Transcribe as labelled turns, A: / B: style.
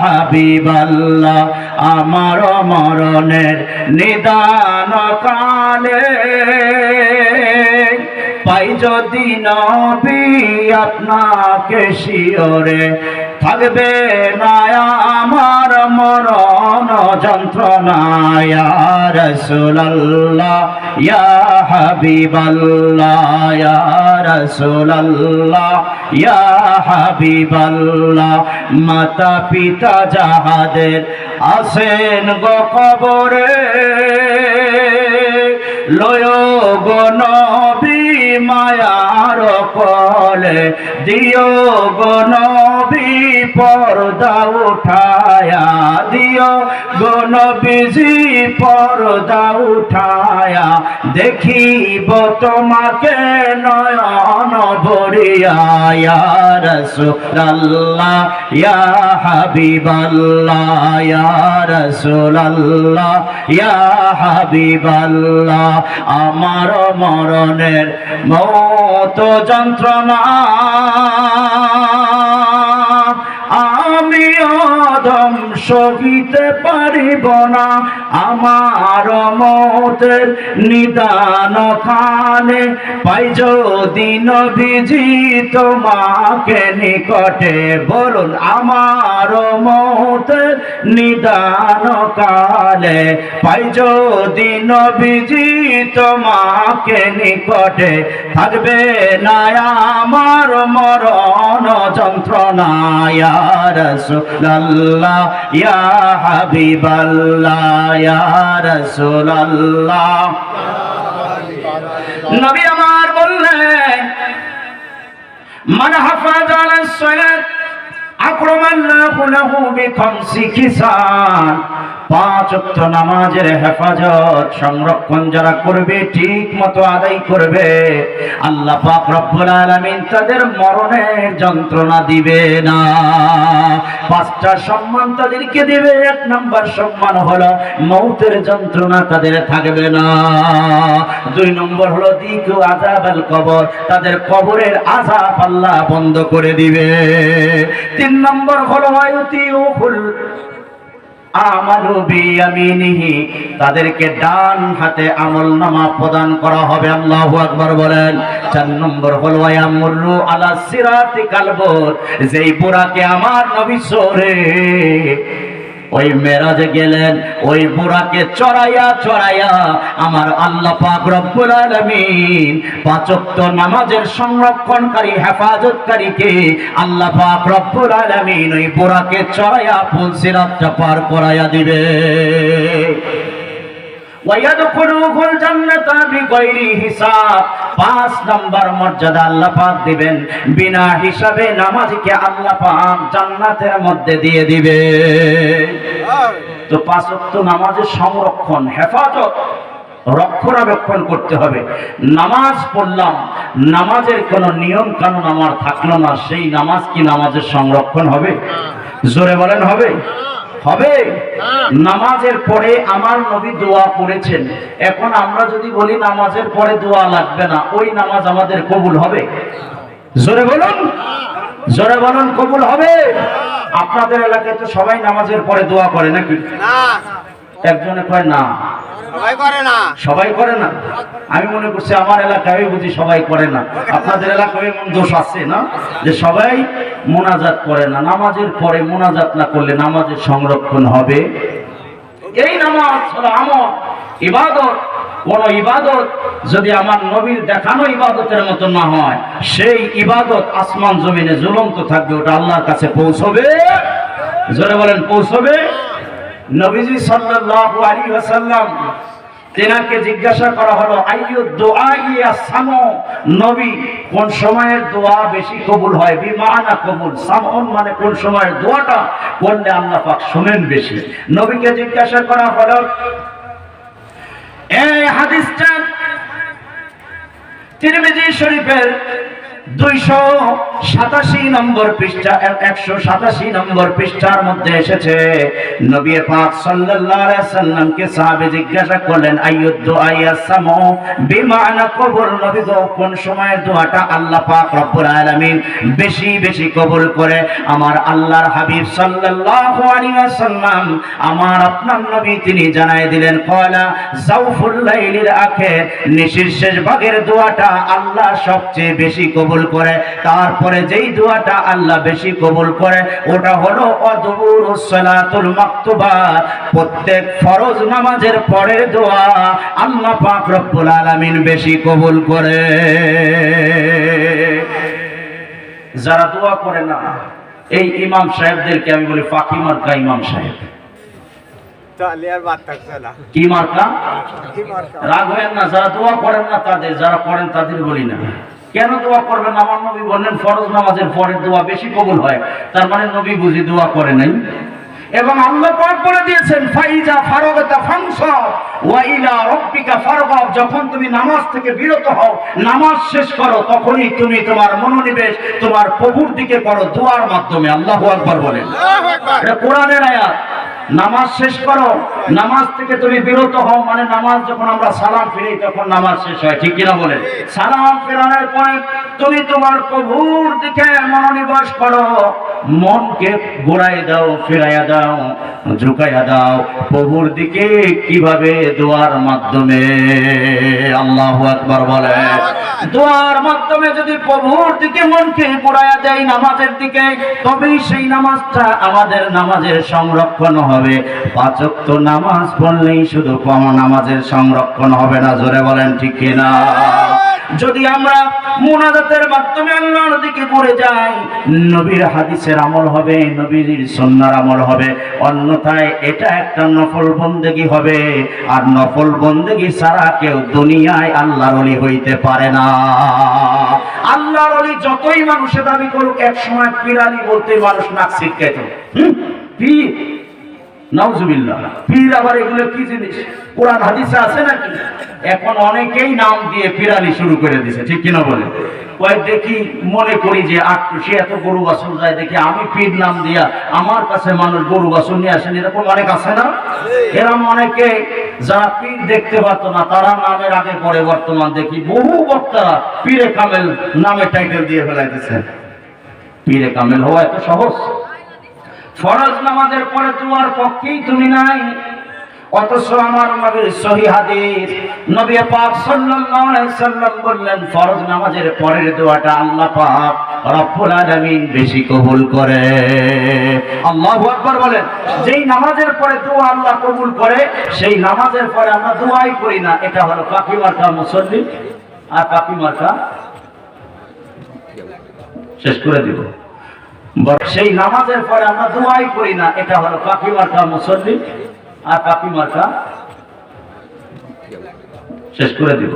A: হাবিবাল্লাহ আমার মরণের নিদান কালে। পাই যদি নবী আপনাকে শিওরে থাকবে না যন্ত্রণায় রসুল্লাহ ইয়া হাবিবাল্লাহ, ইয়া রসুল্লাহ ইয়া মাতা পিতা যাহাদের আসেন গো কবরে, লয় গো নবী মায়ার কলে দিও গো পর্দা উঠায়া দিও গো নবীজি, পর্দা উঠায়া। দেখিব তোমাকে নয়ন ইয়া হাবিবাল্লাহ। আমার মরণের মত যন্ত্রণা, আমি অধম সহিতে পারিব না। আমার মতের নিদান খানে পাই যদি নবীজি তোমাকে নিকটে। বলুন, আমার মতের নিদান কালে পাই যদি নবীজি তোমাকে নিকটে। থাকবে না আমার মরণ যন্ত্রণায় রসুল্লাহ ইয়া হাবিবাল্লাহ ইয়া রসুল্লাহ নবী আমার বললেন মান সালাত সংরক্ষণ যারা করবে ঠিক মতো আদায় করবে। আল্লাহ আলামিন তাদের মরণের যন্ত্রণা দিবে না। পাঁচটা সম্মান তাদেরকে দিবে, এক নম্বর সম্মান হলো মৌতের যন্ত্রণা তাদের থাকবে না। দুই নম্বর হলো দিক আজাব কবর, তাদের কবরের আজাব আল্লাহ বন্ধ করে দিবে। তিন নম্বর হলো তাদেরকে ডান হাতে আমল নামা প্রদান করা হবে, আল্লাহ আকবর বলেন। চার নম্বর হলো আলা সিরাতি কালবর যেই বুড়াকে আমার নবী সরে ওই মেরাজে গেলেন, ওই বুড়াকে চড়াইয়া চড়াইয়া আমার আল্লাহ পাক রব্বুল আলামিন নামাজের সংরক্ষণকারী, হেফাজতকারীকে আল্লাহ পাক রব্বুল আলামিন ওই বুড়াকে চড়াইয়া ফুলসিরাতটা পার করাইয়া দিবে ওয়ায়াদখুলুহুল জান্নাতা বিগাইরি হিসাব। পাঁচ নাম্বার মর্যাদা আল্লাহ পাক দিবেন। বিনা হিসাবে নামাজকে আল্লাহ পাক জান্নাতের মধ্যে দিয়ে দিবে। তো পাঁচ ওয়াক্ত নামাজের সংরক্ষণ, হেফাজত, রক্ষণাবেক্ষণ করতে হবে। নামাজ পড়লাম, নামাজের কোনো নিয়ম কানুন আমার থাকল না, সেই নামাজ কি নামাজের সংরক্ষণ হবে? জোরে বলেন, হবে? হবে। নামাজের পরে আমার নবী দোয়া করেছেন। এখন আমরা যদি বলি নামাজের পরে দোয়া লাগবে না ওই নামাজ আমাদের কবুল হবে। জোরে বলুন। জোরে বলুন কবুল হবে। আপনাদের এলাকায় তো সবাই নামাজের পরে দোয়া করে নাকি? একজনে কয় না।
B: সবাই করে না।
A: আমি মনে করছি আমার এলাকায় বুঝি সবাই করে না। আপনাদের এলাকায় এমন দোষ আছে না? যে সবাই মোনাজাত করে না। নামাজের পরে মোনাজাত না করলে নামাজের সংরক্ষণ হবে? এই নামাজ হলো আমল, ইবাদত। কোন ইবাদত যদি আমার নবীর দেখানো ইবাদতের মতো না হয়, সেই ইবাদত আসমান জমিনে ঝুলন্ত থাকবে, ওটা আল্লাহর কাছে পৌঁছবে? জোরে বলেন, পৌঁছবে? নবীজি সাল্লাল্লাহু আলাইহি ওয়াসাল্লাম তেনাকে জিজ্ঞাসা করা হলো আইয়ু দোয়া ইয়া সামো নবী, কোন সময়ের দোয়া বেশি কবুল হয়? বিমানা কবুল। সামন মানে কোন সময়ের দোয়াটা করলে আল্লাহ পাক শুনেন বেশি। নবীকে জিজ্ঞাসা করা হলো এই হাদিসটা তিরমিজি শরীফের দুইশো সাতাশি নম্বর পৃষ্ঠা একশো সাতাশি নম্বর পৃষ্ঠার মধ্যে এসেছে সাল্লামকে সাহাবে জিজ্ঞাসা করলেন কবুল নবী কোন সময় দোয়াটা আল্লাহ পাক বেশি বেশি কবুল করে, আমার আল্লাহর হাবিব আমার আপনার নবী তিনি জানাই দিলেন, কয়লা জাউফুল নিশির শেষ ভাগের দোয়াটা আল্লাহ সবচেয়ে বেশি কবুল করে, তারপরে যেই দোয়াটা আল্লাহ বেশি কবুল করে ওটা হলো অদবুর সালাতুল মাকতুবা। প্রত্যেক ফরজ নামাজের পরের দোয়া আল্লাহ পাক রব্বুল আলামিন বেশি কবুল করে। যারা দোয়া করে না এই ইমাম সাহেবদেরকে আমি বলি ফাঁকি মার্কা ইমাম সাহেব। কি মার্কা? রাগ হয়েন না যারা দোয়া করেন না তাদের যারা করেন তাদের বলি না। কেন দোয়া করবেন? আমার নবী বললেন ফরজ নামাজের পরের দোয়া বেশি কবুল হয়। তার মানে নবী বুঝি দোয়া করে নাই। এবং আল্লাহ পাক বলে দিয়েছেন ফাইজা ফারগতা ফাংসব ওয়া ইলা রাব্বিকা ফারগাব যখন তুমি নামাজ থেকে বিরত হও নামাজ শেষ করো তখনই তুমি তোমার মনোনিবেশ তোমার প্রভুর দিকে করো দোয়ার মাধ্যমে। আল্লাহু আকবার বলেন। এটা কোরআনের আয়াত। নামাজ শেষ করো, নামাজ থেকে তুমি বিরত হও মানে নামাজ যখন আমরা সালাম ফিরি তখন নামাজ শেষ হয়, ঠিক কিনা বলে? সালাম ফেরানোর পরে তুমি তোমার প্রভুর দিকে মনোনিবেশ করো, মনকে ঘোরাই দাও, ফেরাইয়া দাও, ঝুঁকাইয়া দাও, প্রভুর দিকে কীভাবে দোয়ার মাধ্যমে? আল্লাহ আকবার বলে দোয়ার মাধ্যমে যদি প্রভুর দিকে মনকে ঘোরাইয়া দেয় নামাজের দিকে, তবেই সেই নামাজটা আমাদের নামাজের সংরক্ষণ হবে। পাচক তো নামাজ পড়লেই শুধু কম নামাজের সংরক্ষণ হবে না, জোরে বলেন ঠিক কিনা? যদি আমরা মোনাজাতের মাধ্যমে আল্লাহর দিকে ঘুরে যাই, নবীর হাদিসের আমল হবে, নবীর সন্ন্যার আমল হবে। অন্যথায় এটা একটা নফল বন্দেগি হবে। আর নফল বন্দেগি ছাড়া কেউ দুনিয়ায় আল্লাহর অলি হইতে পারে না। আল্লাহর অলি যতই মানুষে দাবি করুক এক সময় পিরালি বলতে মানুষ নাক ছিটকাইত। হুম? আমি পীর নাম দিয়া আমার কাছে মানুষ গরু বাছুর নিয়ে আসেন, এরকম অনেক আছে না? এরকম অনেকে যারা পীর দেখতে পারতো না, তারা নামের আগে পরে বর্তমান দেখি বহু বক্তারা পীরে কামেল নামে টাইটেল দিয়ে ফেলাইতেছে। পীরে কামেল হওয়া এত সহজ? ফরজ নামাজের পরে তোমার পক্ষেই তুমি নাই। অথচ আমার নবীর সহি হাদিস, নবী পাক সাল্লাল্লাহু আলাইহি সাল্লাম বললেন, ফরজ নামাজের পরের দোয়াটা আল্লাহ পাক রব্বুল আলামিন বেশি কবুল করে। আল্লাহু আকবার বলেন, যেই নামাজের পরে দোয়া আল্লাহ কবুল করে, সেই নামাজের পরে আমরা দোয়াই করি না। এটা হলো কাফি মার্কা মুসল্লি আর কাফি মার্কা। শেষ করে দিব। সেই নামাজের পরে আমরা দোয়াই করি না। এটা হলো কাকি মার্কা মুসল্লি আর কাকি মার্কা শেষ করে দিব